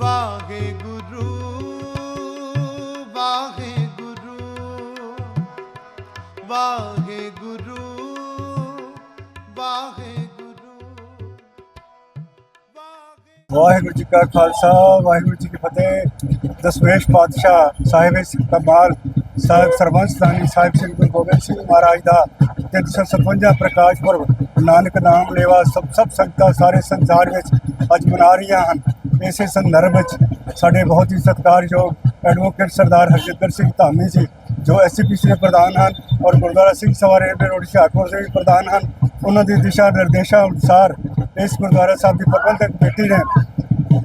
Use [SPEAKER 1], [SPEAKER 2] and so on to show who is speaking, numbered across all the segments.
[SPEAKER 1] ਵਾਹਿਗੁਰੂ ਵਾਹਿਗੁਰੂ ਵਾਹਿਗੁਰੂ ਵਾਹਿਗੁਰੂ। ਵਾਹਿਗੁਰੂ
[SPEAKER 2] ਵਾਹਿਗੁਰੂ ਜੀ ਕਾ ਖਾਲਸਾ, ਵਾਹਿਗੁਰੂ ਜੀ ਕੀ ਫਤਿਹ। ਦਸਵੇਸ਼ ਪਾਤਸ਼ਾਹ ਸਾਹਿਬ ਕਮਾਲ ਸਾਹਿਬ ਸਰਬੰਸਦਾਨੀ ਸਾਹਿਬ ਸਿੰਘ ਗੁਰੂ ਗੋਬਿੰਦ ਸਿੰਘ ਮਹਾਰਾਜ ਦਾ 357 ਪ੍ਰਕਾਸ਼ ਪੁਰਬ, ਨਾਨਕ ਨਾਮ ਲੇਵਾ, ਸਭ ਸਭ ਸੰਗਤਾਂ ਸਾਰੇ ਸੰਸਾਰ ਵਿੱਚ ਅੱਜ ਮਨਾ ਰਹੀਆਂ ਹਨ। ਇਸੇ ਸੰਦਰਭ ਵਿੱਚ ਸਾਡੇ ਬਹੁਤ ਹੀ ਸਤਿਕਾਰਯੋਗ ਐਡਵੋਕੇਟ ਸਰਦਾਰ ਹਰਜਿੰਦਰ ਸਿੰਘ ਧਾਮੀ ਜੀ, ਜੋ ਐਸਪੀਸੀ ਦੇ ਪ੍ਰਧਾਨ ਹਨ ਔਰ ਗੁਰਦੁਆਰਾ ਸਿੰਘ ਸਵਾਰੇ ਦੇ ਰੋਡ ਹੁਸ਼ਿਆਰਪੁਰ ਦੇ ਪ੍ਰਧਾਨ ਹਨ, ਉਹਨਾਂ ਦੀ ਦਿਸ਼ਾ ਨਿਰਦੇਸ਼ਾਂ ਅਨੁਸਾਰ ਇਸ ਗੁਰਦੁਆਰਾ ਸਾਹਿਬ ਦੀ ਪ੍ਰਬੰਧਕ ਕਮੇਟੀ ਨੇ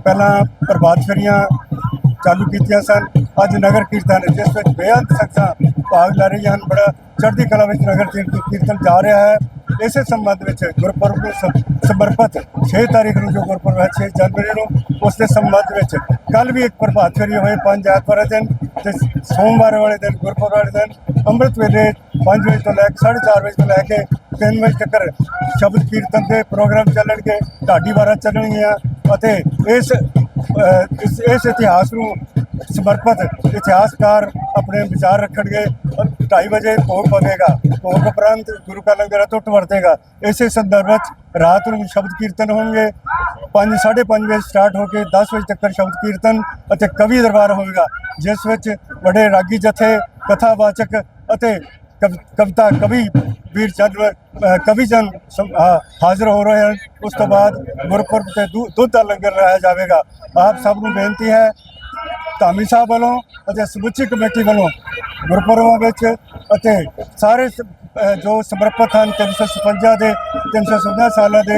[SPEAKER 2] ਪਹਿਲਾਂ ਪ੍ਰਭਾਤ ਫੇਰੀਆਂ ਚਾਲੂ ਕੀਤੀਆਂ ਸਨ, ਅੱਜ ਨਗਰ ਕੀਰਤਨ ਜਿਸ ਵਿੱਚ ਬੇਅੰਤ ਸੰਗਤਾਂ ਭਾਗ ਲੈ ਰਹੀਆਂ ਹਨ, ਬੜਾ ਚੜ੍ਹਦੀ ਕਲਾ ਵਿੱਚ ਨਗਰ ਕੀਰਤ- ਕੀਰਤਨ ਜਾ ਰਿਹਾ ਹੈ। ਇਸੇ ਸੰਬੰਧ ਵਿੱਚ ਗੁਰਪੁਰਬ ਨੂੰ ਸਮਰਪਿਤ 6 ਤਾਰੀਖ ਨੂੰ ਜੋ ਗੁਰਪੁਰਬ ਹੈ 6 ਜਨਵਰੀ ਨੂੰ, ਉਸ ਦੇ ਸੰਬੰਧ ਵਿੱਚ ਕੱਲ ਵੀ ਇੱਕ ਪ੍ਰਭਾਤ ਫੇਰੀ ਹੋਏ, ਪੰਜ ਐਤਵਾਰ ਦਿਨ ਤੇ ਸੋਮਵਾਰ ਵਾਲੇ ਦਿਨ, ਗੁਰਪੁਰਬ ਵਾਲੇ ਦਿਨ, ਅੰਮ੍ਰਿਤ ਵੇਲੇ 5 ਵਜੇ ਤੋਂ ਲੈ ਕੇ 4:30 ਵਜੇ ਤੋਂ ਲੈ ਕੇ 3 ਵਜੇ ਤੱਕ ਸ਼ਬਦ ਕੀਰਤਨ ਦੇ ਪ੍ਰੋਗਰਾਮ ਚੱਲਣਗੇ, ਢਾਡੀ ਵਾਰਾਂ ਚੱਲਣਗੀਆਂ ਅਤੇ ਇਸ ਇਸ ਇਤਿਹਾਸ ਨੂੰ ਸਮਰਪਿਤ ਇਤਿਹਾਸਕਾਰ ਆਪਣੇ ਵਿਚਾਰ ਰੱਖਣਗੇ ਔਰ 2:30 ਵਜੇ ਭੋਗ ਪਵੇਗਾ ਭੋਗ ਉਪਰੰਤ ਗੁਰੂ ਕਾ ਲੰਗਰ ਟੁੱਟ ਵਰਤੇਗਾ। ਇਸੇ ਸੰਦਰਭ ਵਿੱਚ ਰਾਤ ਨੂੰ ਸ਼ਬਦ ਕੀਰਤਨ ਹੋਣਗੇ। 5 5:30 ਵਜੇ ਸਟਾਰਟ ਹੋ ਕੇ 10 ਵਜੇ ਤੱਕ ਸ਼ਬਦ ਕੀਰਤਨ ਅਤੇ ਕਵੀ ਦਰਬਾਰ ਹੋਵੇਗਾ, ਜਿਸ ਵਿੱਚ ਵੱਡੇ ਰਾਗੀ ਜਥੇ, ਕਥਾਵਾਚਕ ਅਤੇ ਕਵ- ਕਵਿਤਾ, ਕਵੀ ਵੀਰ ਚੰਦ ਕਵੀ ਜਨ ਹਾਜ਼ਰ ਹੋ ਰਹੇ ਹਨ। ਉਸ ਤੋਂ ਬਾਅਦ ਗੁਰਪੁਰਬ ਤੇ ਦੁ- ਦੁੱਧ ਦਾ ਲੰਗਰ ਲਾਇਆ ਜਾਵੇਗਾ। ਆਪ ਸਭ ਨੂੰ ਬੇਨਤੀ ਹੈ ਧਾਮੀ ਸਾਹਿਬ ਵੱਲੋਂ ਅਤੇ ਸਮੁੱਚੀ ਕਮੇਟੀ ਵੱਲੋਂ ਗੁਰਪੁਰਬਾਂ ਵਿੱਚ ਅਤੇ ਸਾਰੇ ਜੋ ਸਮਰਪਿਤ ਹਨ 356 ਦੇ 357 ਸਾਲਾਂ ਦੇ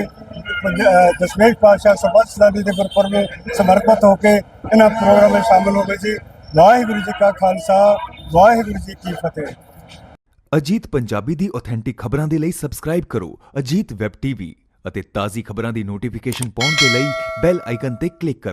[SPEAKER 2] ਪੰਜ- ਅ, ਦਸਵੇਂ ਪਾਤਸ਼ਾਹ ਸਬਤ ਸਦਾਨੀ ਦੇ ਗੁਰਪੁਰਬ ਸਮਰਪਿਤ ਹੋ ਕੇ ਇਹਨਾਂ ਪ੍ਰੋਗਰਾਮ ਵਿੱਚ ਸ਼ਾਮਲ ਹੋਵੇ ਜੀ। ਵਾਹਿਗੁਰੂ ਜੀ ਕਾ ਖਾਲਸਾ ਵਾਹਿਗੁਰੂ ਜੀ ਕੀ ਫਤਿਹ।
[SPEAKER 3] ਅਜੀਤ ਪੰਜਾਬੀ ਦੀ ਆਥੈਂਟਿਕ ਖਬਰਾਂ ਦੇ ਲਈ ਸਬਸਕ੍ਰਾਈਬ ਕਰੋ ਅਜੀਤ ਵੈਬ ਟੀਵੀ ਅਤੇ ਤਾਜ਼ੀ ਖਬਰਾਂ ਦੀ ਨੋਟੀਫਿਕੇਸ਼ਨ ਪਾਉਣ ਦੇ ਲਈ ਬੈਲ ਆਈਕਨ ਤੇ ਕਲਿੱਕ ਕਰੋ।